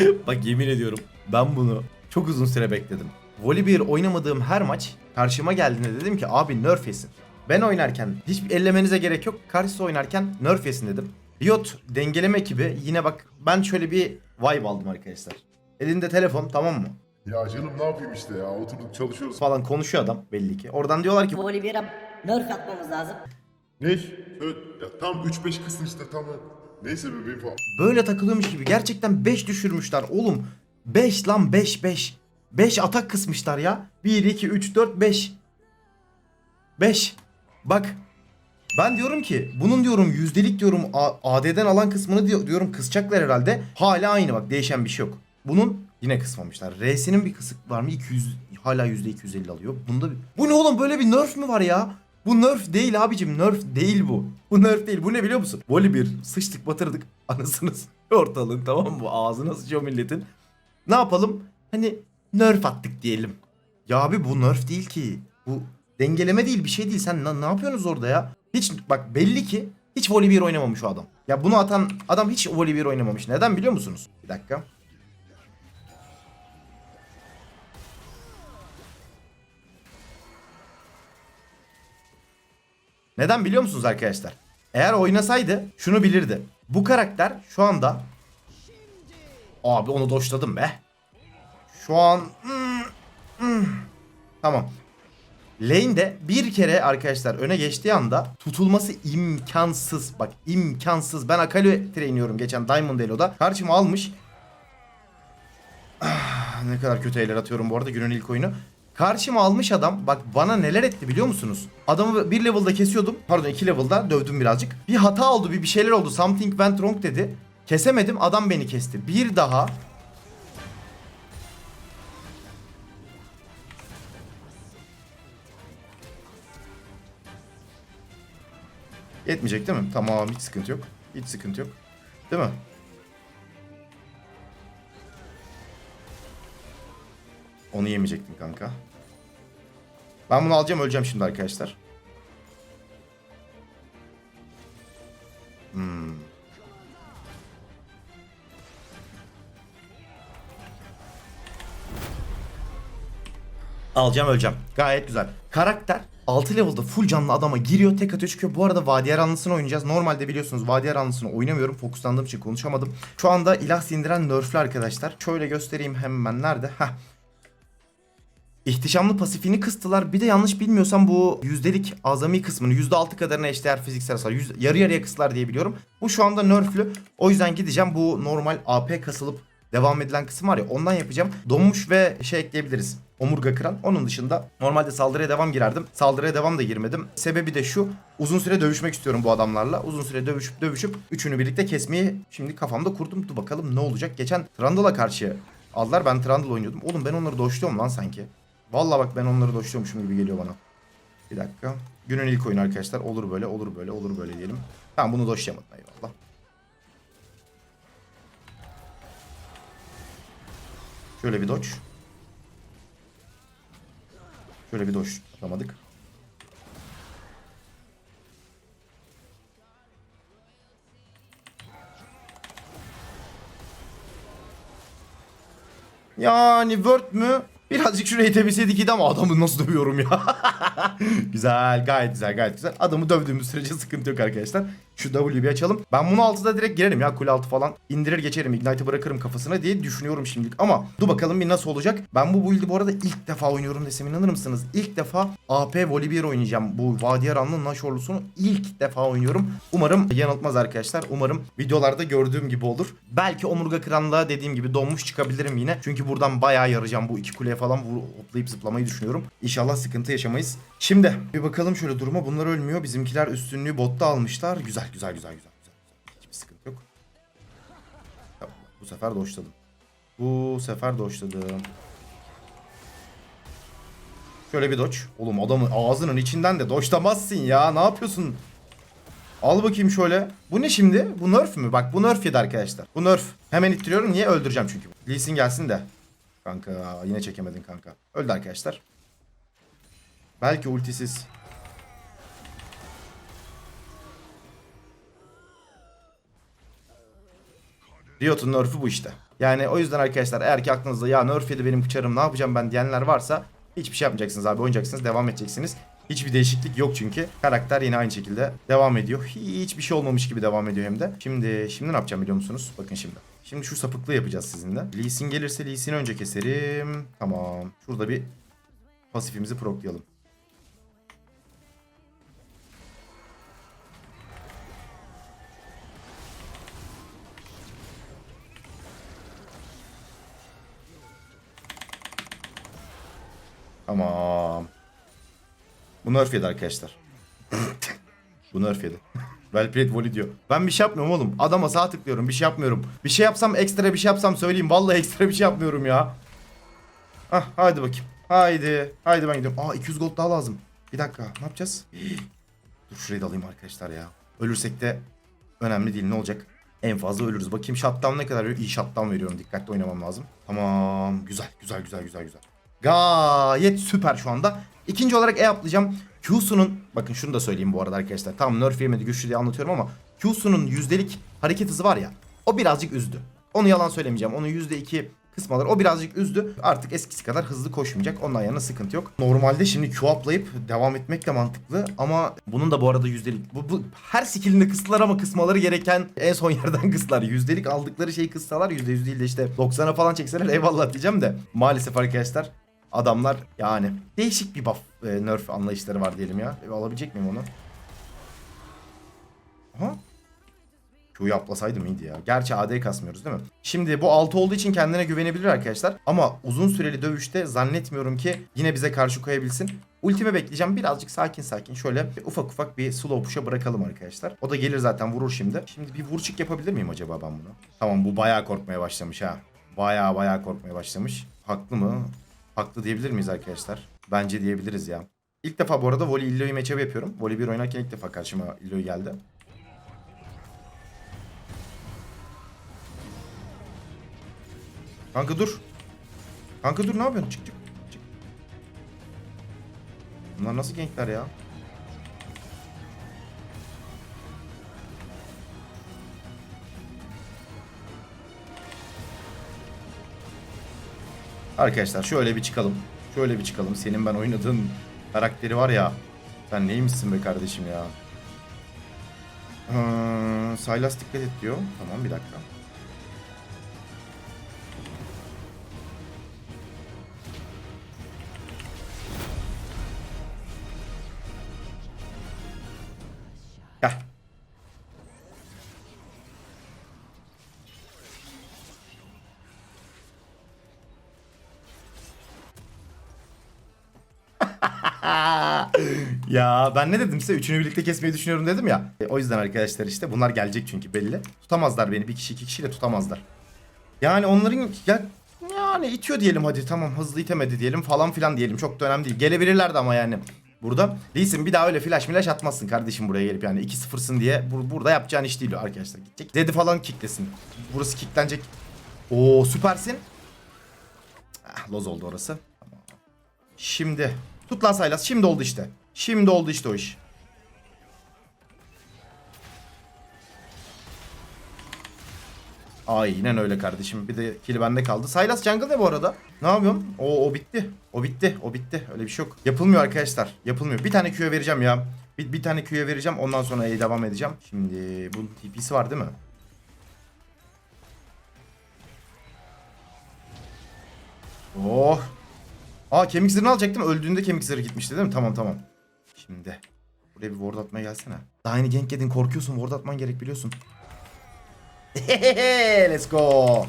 Bak yemin ediyorum ben bunu çok uzun süre bekledim. Volibear oynamadığım her maç karşıma geldiğinde dedim ki abi nerf yesin. Ben oynarken hiç ellemenize gerek yok. Karşısı oynarken nerf yesin dedim. Riot dengeleme ekibi yine bak ben şöyle bir vibe aldım arkadaşlar. Elinde telefon tamam mı? Ya canım ne yapayım işte ya oturduk çalışıyoruz. Falan konuşuyor adam belli ki. Oradan diyorlar ki Volibear'a nerf atmamız lazım. Ne? Evet ya tam 3-5 kısım işte tam neyse bebeğim falan. böyle takılıyormuş gibi. Gerçekten 5 düşürmüşler oğlum. 5 lan 5 5. 5 atak kısmışlar ya. 1 2 3 4 5. 5. Bak. Ben diyorum ki bunun diyorum yüzdelik diyorum AD'den alan kısmını diyor- diyorum kısacaklar herhalde. Hala aynı bak değişen bir şey yok. Bunun yine kısmamışlar. R'sinin bir kısık var mı? 200 hala %250 alıyor. Bunda bir... Bu ne oğlum böyle bir nerf mi var ya? Bu nerf değil abicim. Nerf değil bu. Bu nerf değil. Bu ne biliyor musun? Voli bir sıçtık batırdık. Anasını s- ortalığın tamam mı? Ağzına sıçıyor milletin. Ne yapalım? Hani nerf attık diyelim. Ya abi bu nerf değil ki. Bu dengeleme değil bir şey değil. Sen na- ne yapıyorsunuz orada ya? Hiç bak belli ki hiç voli bir oynamamış o adam. Ya bunu atan adam hiç voli bir oynamamış. Neden biliyor musunuz? Bir dakika. Neden biliyor musunuz arkadaşlar? Eğer oynasaydı şunu bilirdi. Bu karakter şu anda Abi onu doşladım be. Şu an Hmm, hmm. Tamam. Lane'de bir kere arkadaşlar öne geçtiği anda tutulması imkansız. Bak imkansız. Ben Akali trainiyorum geçen Diamond Elo'da. Karşıma almış. Ah, ne kadar kötü eller atıyorum bu arada günün ilk oyunu. Karşıma almış adam bak bana neler etti biliyor musunuz? Adamı bir level'da kesiyordum. Pardon iki level'da dövdüm birazcık. Bir hata oldu bir, bir şeyler oldu. Something went wrong dedi. Kesemedim adam beni kesti. Bir daha Yetmeyecek değil mi? Tamam hiç sıkıntı yok. Hiç sıkıntı yok. Değil mi? Onu yemeyecektim kanka. Ben bunu alacağım öleceğim şimdi arkadaşlar. Hmm. Alacağım öleceğim. Gayet güzel. Karakter 6 level'da full canlı adama giriyor tek atıyor çıkıyor. Bu arada Vadiyar Anlısı'nı oynayacağız. Normalde biliyorsunuz Vadiyar Anlısı'nı oynamıyorum. Fokuslandığım için konuşamadım. Şu anda ilah sindiren nerflü arkadaşlar. Şöyle göstereyim hemen nerede. Heh. İhtişamlı pasifini kıstılar. Bir de yanlış bilmiyorsam bu yüzdelik azami kısmını %6 kadarına eşdeğer fiziksel hasar. Yüz, yarı yarıya kıstılar diye biliyorum. Bu şu anda nerflü. O yüzden gideceğim bu normal AP kasılıp devam edilen kısım var ya ondan yapacağım. Donmuş ve şey ekleyebiliriz. Omurga kıran. Onun dışında normalde saldırıya devam girerdim. Saldırıya devam da girmedim. Sebebi de şu. Uzun süre dövüşmek istiyorum bu adamlarla. Uzun süre dövüşüp dövüşüp üçünü birlikte kesmeyi şimdi kafamda kurdum. Dur bakalım ne olacak. Geçen Trundle'a karşı aldılar. Ben Trundle oynuyordum. Oğlum ben onları doşluyorum lan sanki. Vallahi bak ben onları doşluyormuşum gibi geliyor bana. Bir dakika. Günün ilk oyunu arkadaşlar. Olur böyle, olur böyle, olur böyle diyelim. Tamam bunu doşlayamadım eyvallah. Şöyle bir dodge. Şöyle bir dodge atamadık. Yani Word mü? Birazcık şurayı temizledik ama adamı nasıl dövüyorum ya. güzel gayet güzel gayet güzel. Adamı dövdüğümüz sürece sıkıntı yok arkadaşlar. Şu W'yi açalım. Ben bunu altıda direkt girerim ya kule altı falan. indirir geçerim Ignite'ı bırakırım kafasına diye düşünüyorum şimdilik. Ama dur bakalım bir nasıl olacak. Ben bu build'i bu arada ilk defa oynuyorum desem inanır mısınız? İlk defa AP Volibear oynayacağım. Bu Vadi Aran'ın Nashorlus'unu ilk defa oynuyorum. Umarım yanıltmaz arkadaşlar. Umarım videolarda gördüğüm gibi olur. Belki omurga kıranlığa dediğim gibi donmuş çıkabilirim yine. Çünkü buradan bayağı yarayacağım. Bu iki kuleye falan vur, hoplayıp zıplamayı düşünüyorum. İnşallah sıkıntı yaşamayız. Şimdi bir bakalım şöyle duruma. Bunlar ölmüyor. Bizimkiler üstünlüğü botta almışlar. Güzel güzel güzel güzel. güzel. Hiçbir sıkıntı yok. Tamam, bu sefer doşladım. Bu sefer doşladım. Şöyle bir doç. Oğlum adamın ağzının içinden de doçlamazsın ya. Ne yapıyorsun? Al bakayım şöyle. Bu ne şimdi? Bu nerf mü? Bak bu nerf yedi arkadaşlar. Bu nerf. Hemen ittiriyorum. Niye? Öldüreceğim çünkü. Lee Sin gelsin de. Kanka yine çekemedin kanka. Öldü arkadaşlar. Belki ultisiz. Riot'un nerf'ü bu işte. Yani o yüzden arkadaşlar eğer ki aklınızda ya nerf yedi benim bıçarım ne yapacağım ben diyenler varsa hiçbir şey yapmayacaksınız abi oynayacaksınız devam edeceksiniz. Hiçbir değişiklik yok çünkü. Karakter yine aynı şekilde devam ediyor. Hiçbir şey olmamış gibi devam ediyor hem de. Şimdi şimdi ne yapacağım biliyor musunuz? Bakın şimdi. Şimdi şu sapıklığı yapacağız sizinle. Lee Sin gelirse Lee Sin'i önce keserim. Tamam. Şurada bir pasifimizi proklayalım. Tamam. Bu nerf yedi arkadaşlar. Bu nerf yedi. Well played diyor. Ben bir şey yapmıyorum oğlum. Adama sağ tıklıyorum. Bir şey yapmıyorum. Bir şey yapsam ekstra bir şey yapsam söyleyeyim. Vallahi ekstra bir şey yapmıyorum ya. Ah haydi bakayım. Haydi. Haydi ben gidiyorum. Aa 200 gold daha lazım. Bir dakika. Ne yapacağız? Dur şurayı da alayım arkadaşlar ya. Ölürsek de önemli değil. Ne olacak? En fazla ölürüz. Bakayım shutdown ne kadar veriyor? İyi shutdown veriyorum. Dikkatli oynamam lazım. Tamam. Güzel. Güzel güzel güzel güzel. Gayet süper şu anda. İkinci olarak E atlayacağım. Q'sunun bakın şunu da söyleyeyim bu arada arkadaşlar. Tamam nerf yemedi güçlü diye anlatıyorum ama Q'sunun yüzdelik hareket hızı var ya. O birazcık üzdü. Onu yalan söylemeyeceğim. Onun yüzde iki kısmaları o birazcık üzdü. Artık eskisi kadar hızlı koşmayacak. Ondan yana sıkıntı yok. Normalde şimdi Q atlayıp devam etmek de mantıklı ama bunun da bu arada yüzdelik. Bu, bu her skillinde kıstılar ama kısmaları gereken en son yerden kıstılar. Yüzdelik aldıkları şeyi kıssalar yüzde yüz değil de işte 90'a falan çekseler eyvallah diyeceğim de. Maalesef arkadaşlar adamlar yani değişik bir buff e, nerf anlayışları var diyelim ya. E, alabilecek miyim onu? Aha. Q'yu atlasaydım iyiydi ya. Gerçi AD kasmıyoruz değil mi? Şimdi bu 6 olduğu için kendine güvenebilir arkadaşlar. Ama uzun süreli dövüşte zannetmiyorum ki yine bize karşı koyabilsin. Ultime bekleyeceğim. Birazcık sakin sakin şöyle ufak ufak bir slow push'a bırakalım arkadaşlar. O da gelir zaten vurur şimdi. Şimdi bir vurçuk yapabilir miyim acaba ben bunu? Tamam bu bayağı korkmaya başlamış ha. Bayağı bayağı korkmaya başlamış. Haklı mı? Haklı diyebilir miyiz arkadaşlar? Bence diyebiliriz ya. İlk defa bu arada Voli Illo'yu matchup yapıyorum. Voli 1 oynarken ilk defa karşıma Illo geldi. Kanka dur. Kanka dur ne yapıyorsun? Çık çık. çık. Bunlar nasıl gankler ya? Arkadaşlar şöyle bir çıkalım. Şöyle bir çıkalım. Senin ben oynadığın karakteri var ya. Sen neymişsin be kardeşim ya? Ee, Silas dikkat et diyor. Tamam bir dakika. Ya ben ne dedim size? Üçünü birlikte kesmeyi düşünüyorum dedim ya. E, o yüzden arkadaşlar işte bunlar gelecek çünkü belli. Tutamazlar beni. Bir kişi iki kişiyle tutamazlar. Yani onların ya yani itiyor diyelim hadi tamam hızlı itemedi diyelim falan filan diyelim. Çok da önemli değil. Gelebilirlerdi ama yani. Burada değilsin bir daha öyle flash milash atmazsın kardeşim buraya gelip yani 2-0'sın diye bur- burada yapacağın iş değil arkadaşlar. Gidecek. Zed'i falan kicklesin. Burası kicklenecek. Oo süpersin. Ah, loz oldu orası. Şimdi tut lan Saylas. Şimdi oldu işte. Şimdi oldu işte o iş. Aynen öyle kardeşim. Bir de kill bende kaldı. Saylas jungle ne bu arada? Ne yapıyorum? O, o bitti. O bitti. O bitti. Öyle bir şey yok. Yapılmıyor arkadaşlar. Yapılmıyor. Bir tane Q'ya vereceğim ya. Bir, bir tane Q'ya vereceğim. Ondan sonra E'ye devam edeceğim. Şimdi bunun TP'si var değil mi? Oh. Aa kemik zırhını alacaktım. Öldüğünde kemik zırhı gitmişti değil mi? Tamam tamam. Şimdi. Buraya bir ward atmaya gelsene. Daha yeni gank yedin korkuyorsun. Ward atman gerek biliyorsun. Let's go.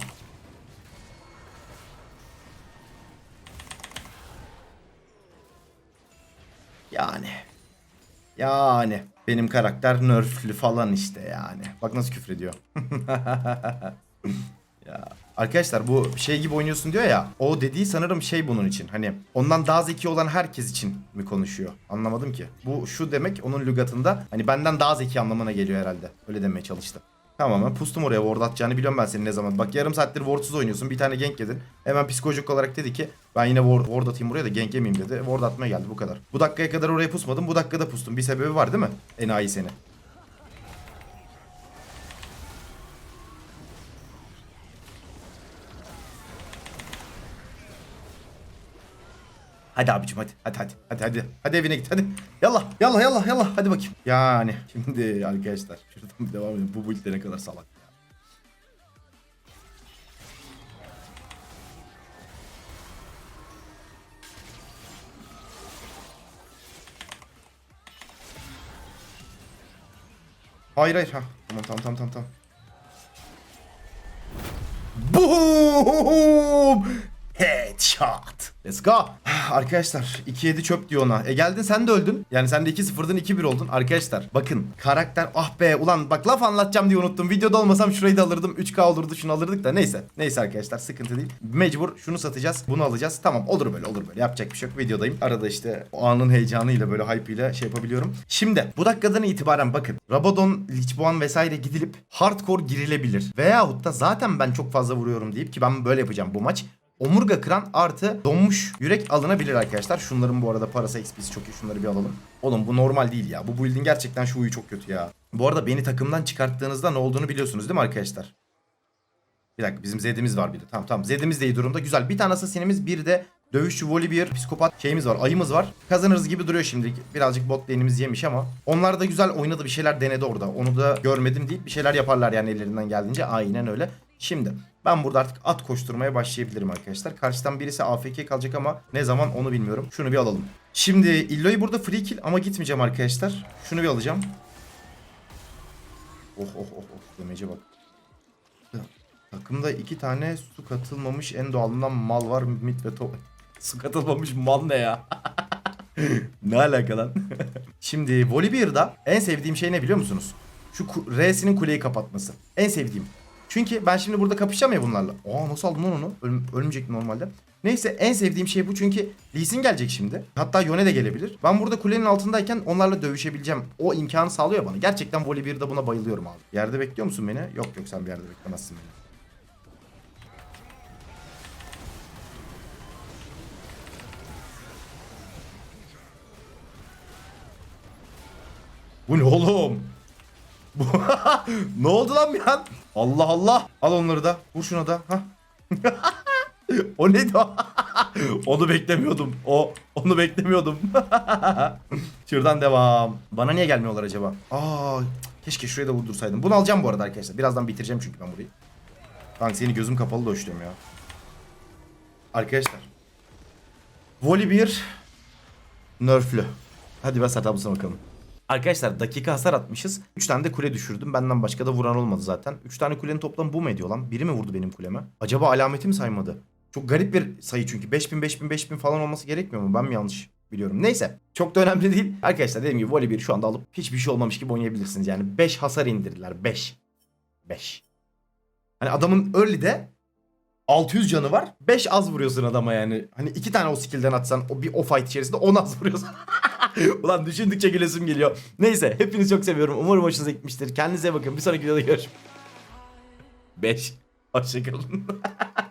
Yani. Yani. Benim karakter nerflü falan işte yani. Bak nasıl küfrediyor. ya. Arkadaşlar bu şey gibi oynuyorsun diyor ya. O dediği sanırım şey bunun için. Hani ondan daha zeki olan herkes için mi konuşuyor? Anlamadım ki. Bu şu demek onun lügatında hani benden daha zeki anlamına geliyor herhalde. Öyle demeye çalıştı. Tamam ben pustum oraya ward atacağını biliyorum ben senin ne zaman. Bak yarım saattir wardsuz oynuyorsun. Bir tane gank yedin. Hemen psikolojik olarak dedi ki ben yine ward, ward atayım buraya da gank yemeyeyim dedi. Ward atmaya geldi bu kadar. Bu dakikaya kadar oraya pusmadım. Bu dakikada pustum. Bir sebebi var değil mi? Enayi seni. Hadi abicim hadi hadi hadi hadi hadi hadi evine git hadi yallah yallah yallah yallah hadi bakayım yani şimdi arkadaşlar şuradan bir devam edelim bu build ne kadar salak. Hayır hayır ha tamam tamam tamam tamam Boom! Headshot. Let's go. Arkadaşlar 2-7 çöp diyor ona. E geldin sen de öldün. Yani sen de 2-0'dan 2-1 oldun. Arkadaşlar bakın karakter ah be ulan bak laf anlatacağım diye unuttum. Videoda olmasam şurayı da alırdım. 3K olurdu şunu alırdık da neyse. Neyse arkadaşlar sıkıntı değil. Mecbur şunu satacağız. Bunu alacağız. Tamam olur böyle olur böyle. Yapacak bir şey yok. Videodayım. Arada işte o anın heyecanıyla böyle hype ile şey yapabiliyorum. Şimdi bu dakikadan itibaren bakın. Rabadon, Lichboan vesaire gidilip hardcore girilebilir. Veyahut da zaten ben çok fazla vuruyorum deyip ki ben böyle yapacağım bu maç. Omurga kıran artı donmuş yürek alınabilir arkadaşlar. Şunların bu arada parası XP'si çok iyi. Şunları bir alalım. Oğlum bu normal değil ya. Bu build'in gerçekten şu huyu çok kötü ya. Bu arada beni takımdan çıkarttığınızda ne olduğunu biliyorsunuz değil mi arkadaşlar? Bir dakika bizim Zed'imiz var bir de. Tamam tamam Zed'imiz de iyi durumda. Güzel. Bir tane asasinimiz bir de dövüşçü bir psikopat şeyimiz var. Ayımız var. Kazanırız gibi duruyor şimdilik. Birazcık bot lane'imiz yemiş ama. Onlar da güzel oynadı bir şeyler denedi orada. Onu da görmedim değil. Bir şeyler yaparlar yani ellerinden geldiğince. Aynen öyle. Şimdi ben burada artık at koşturmaya başlayabilirim arkadaşlar. Karşıdan birisi AFK kalacak ama ne zaman onu bilmiyorum. Şunu bir alalım. Şimdi Illo'yu burada free kill ama gitmeyeceğim arkadaşlar. Şunu bir alacağım. Oh oh oh oh demece bak. Takımda iki tane su katılmamış en doğalından mal var. Mit ve top. Su katılmamış mal ne ya? ne alaka lan? Şimdi Volibear'da en sevdiğim şey ne biliyor musunuz? Şu R'sinin kuleyi kapatması. En sevdiğim. Çünkü ben şimdi burada kapışacağım ya bunlarla. Aa nasıl aldım lan onu? Ölüm, ölmeyecek normalde. Neyse en sevdiğim şey bu çünkü Lee gelecek şimdi. Hatta Yone de gelebilir. Ben burada kulenin altındayken onlarla dövüşebileceğim. O imkanı sağlıyor bana. Gerçekten Volibear'da buna bayılıyorum abi. Yerde bekliyor musun beni? Yok yok sen bir yerde beklemezsin beni. Bu ne oğlum? Ne oldu lan bir an? Allah Allah. Al onları da. Vur şuna da. Hah. o neydi o? onu beklemiyordum. O onu beklemiyordum. Şuradan devam. Bana niye gelmiyorlar acaba? Aa, keşke şuraya da vurdursaydım. Bunu alacağım bu arada arkadaşlar. Birazdan bitireceğim çünkü ben burayı. Kanka seni gözüm kapalı da hoşluyorum ya. Arkadaşlar. Voli 1 nerflü. Hadi bas hatamıza bakalım. Arkadaşlar dakika hasar atmışız. 3 tane de kule düşürdüm. Benden başka da vuran olmadı zaten. 3 tane kulenin toplamı bu mu ediyor lan? Biri mi vurdu benim kuleme? Acaba alameti mi saymadı? Çok garip bir sayı çünkü. 5000 5000 5000 falan olması gerekmiyor mu? Ben mi yanlış biliyorum. Neyse. Çok da önemli değil. Arkadaşlar dediğim gibi voley 1 şu anda alıp hiçbir şey olmamış gibi oynayabilirsiniz. Yani 5 hasar indirdiler. 5. 5. Hani adamın early'de 600 canı var. 5 az vuruyorsun adama yani. Hani iki tane o skill'den atsan o bir o fight içerisinde 10 az vuruyorsun. Ulan düşündükçe gülesim geliyor. Neyse hepinizi çok seviyorum. Umarım hoşunuza gitmiştir. Kendinize bakın. Bir sonraki videoda görüşürüz. 5. Hoşçakalın.